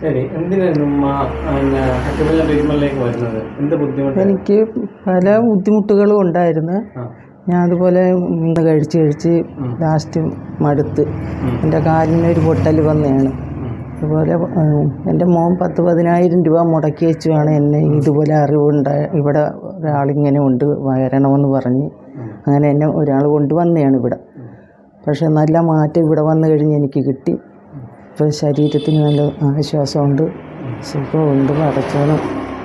ശരി എന്തിനായിരുന്നു ഉമ്മ പിന്നെ അക്യുപഞ്ചർ ട്രീറ്റ്മെന്റിലേക്ക് വരുന്നത്? എന്ത് ബുദ്ധിമുട്ട്? എനിക്ക് പല ബുദ്ധിമുട്ടുകളും ഉണ്ടായിരുന്നു. ഞാൻ അതുപോലെ മുന്ത കഴിച്ച് കഴിച്ച് ലാസ്റ്റ് മടുത്ത്. എന്റെ കാലിന് ഒരു പൊട്ടൽ വന്നതാണ്. അതുപോലെ എന്റെ മോൻ പത്ത് പതിനായിരം രൂപ മുടക്കി വെച്ചുമാണ് എന്നെ ഇതുപോലെ അറിവുണ്ടായ ഇവിടെ ഒരാളിങ്ങനെ ഉണ്ട് വരണമെന്ന് പറഞ്ഞ് അങ്ങനെ എന്നെ ഒരാൾ കൊണ്ടുവന്നതാണ് ഇവിടെ. പക്ഷെ നല്ല മാറ്റം ഇവിടെ വന്നു കഴിഞ്ഞ് എനിക്ക് കിട്ടി. ഇപ്പോൾ ശരീരത്തിന് നല്ല ആശ്വാസമുണ്ട് സുഖമുണ്ട് പടച്ചോണം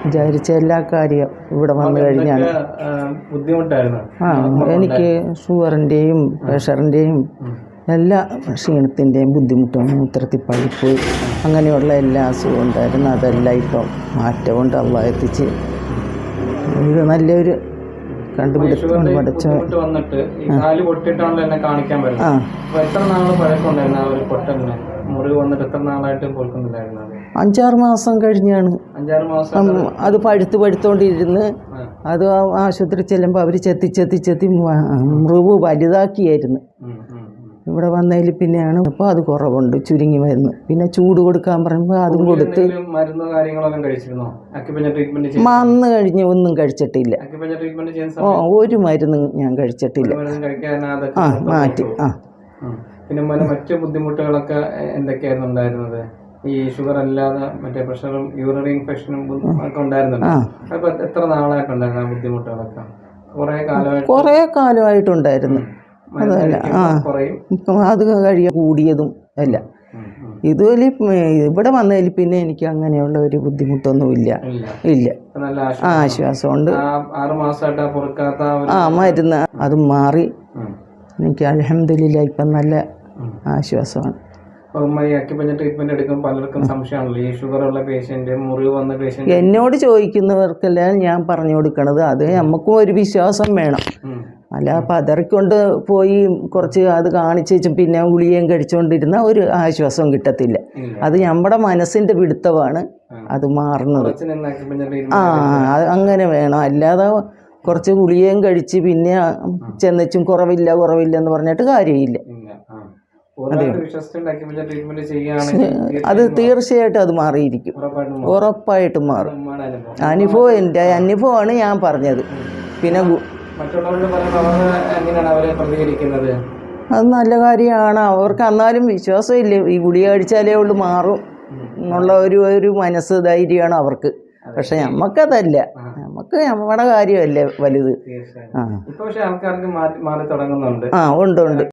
വിചാരിച്ച എല്ലാ കാര്യവും ഇവിടെ വന്നു കഴിഞ്ഞാൽ ആ, എനിക്ക് ഷുഗറിന്റെയും പ്രഷറിന്റെയും എല്ലാ ക്ഷീണത്തിന്റെയും ബുദ്ധിമുട്ടും മൂത്രത്തിൽ പഴുപ്പ് അങ്ങനെയുള്ള എല്ലാ അസുഖവും ഉണ്ടായിരുന്നു. അതെല്ലാം ഇപ്പം മാറ്റമുണ്ട്. അള്ള എത്തിച്ച് ഇത് നല്ലൊരു കണ്ടുപിടുത്തം പഠിച്ച ആ ഒരു പൊട്ടലിന്? മുറിവ് വന്നിട്ട് എത്ര നാളായിട്ട് പൊറുക്കുന്നില്ലായിരുന്നു അഞ്ചാറ് മാസം കഴിഞ്ഞാണ്. അഞ്ചാറ് മാസം അത്. പഴുത്ത് പഴുത്തോണ്ടിരുന്ന് അത് ആശുപത്രി ചെല്ലുമ്പോൾ അവർ ചെത്തി ചെത്തി ചെത്തി മുറിവ് വലുതാക്കിയായിരുന്നു. ഇവിടെ വന്നതിൽ പിന്നെയാണ് അപ്പോൾ അത് കുറവുണ്ട് ചുരുങ്ങി വരുന്നു. പിന്നെ ചൂട് കൊടുക്കാൻ പറയുമ്പോൾ അതും കൊടുത്ത് മന്ന് മരുന്നോ കാര്യങ്ങളെല്ലാം കഴിച്ചിരുന്നോ? കഴിഞ്ഞ് ഒന്നും കഴിച്ചിട്ടില്ല. ഓ ഒരു മരുന്നും ഞാൻ കഴിച്ചിട്ടില്ല. ആ മാറ്റി ആ. പിന്നെ മോനെ മറ്റു ബുദ്ധിമുട്ടുകളൊക്കെ എന്തൊക്കെയായിരുന്നു ഉണ്ടായിരുന്നത്? ഈ ഷുഗർ അല്ലാതെ മറ്റേ പ്രഷറും യൂറിൻ ഇൻഫെക്ഷനും ഒക്കെ ഉണ്ടായിരുന്നുണ്ട് അപ്പൊ എത്ര നാളായിട്ടുണ്ടായിരുന്നു ആ ബുദ്ധിമുട്ടുകളൊക്കെ? കുറെ കാലമായിട്ട് കുറേ കാലമായിട്ടുണ്ടായിരുന്നു. അതല്ല ആ. അത് കഴിയ കൂടിയതും അല്ല. ഇതുപോലെ ഇവിടെ വന്നതിൽ പിന്നെ എനിക്ക് അങ്ങനെയുള്ള ഒരു ബുദ്ധിമുട്ടൊന്നുമില്ല. ഇല്ല. ഇല്ല. ആ ആശ്വാസമുണ്ട്. ആ മരുന്ന് അത് മാറി. എനിക്ക് അലഹമില്ല ഇപ്പം നല്ല. ആശ്വാസമാണ്. എന്നോട് ചോദിക്കുന്നവർക്കെല്ലാം ഞാൻ പറഞ്ഞു കൊടുക്കണത്. അത് നമുക്കും ഒരു വിശ്വാസം വേണം. അല്ല പതറിക്കൊണ്ട് പോയി കുറച്ച് അത് കാണിച്ച് വെച്ച് പിന്നെ ഗുളികയും കഴിച്ചുകൊണ്ടിരുന്ന ഒരു ആശ്വാസം കിട്ടത്തില്ല. അത് നമ്മുടെ മനസ്സിന്റെ പിടുത്തമാണ് അത് മാറുന്നത്. ആ അങ്ങനെ വേണം. അല്ലാതെ കുറച്ച് ഗുളികയും കഴിച്ച് പിന്നെ ചെന്നിച്ചും കുറവില്ല കുറവില്ല എന്ന് പറഞ്ഞിട്ട് കാര്യമില്ല. അത്. തീർച്ചയായിട്ടും അത് മാറിയിരിക്കും. ഉറപ്പായിട്ടും മാറും. അനുഭവം. എന്റെ അനുഭവമാണ് ഞാൻ പറഞ്ഞത്. പിന്നെ അത് നല്ല കാര്യമാണ്. അവർക്ക് എന്നാലും വിശ്വാസമില്ല. ഈ ഗുളിക കഴിച്ചാലേ ഉള്ളൂ മാറും എന്നുള്ള ഒരു ഒരു മനസ്സ് ധൈര്യമാണ് അവർക്ക്. പക്ഷെ നമുക്കതല്ല നമുക്ക് നമ്മുടെ കാര്യമല്ലേ വലുത്. ആ. ഉണ്ട് ഉണ്ട്.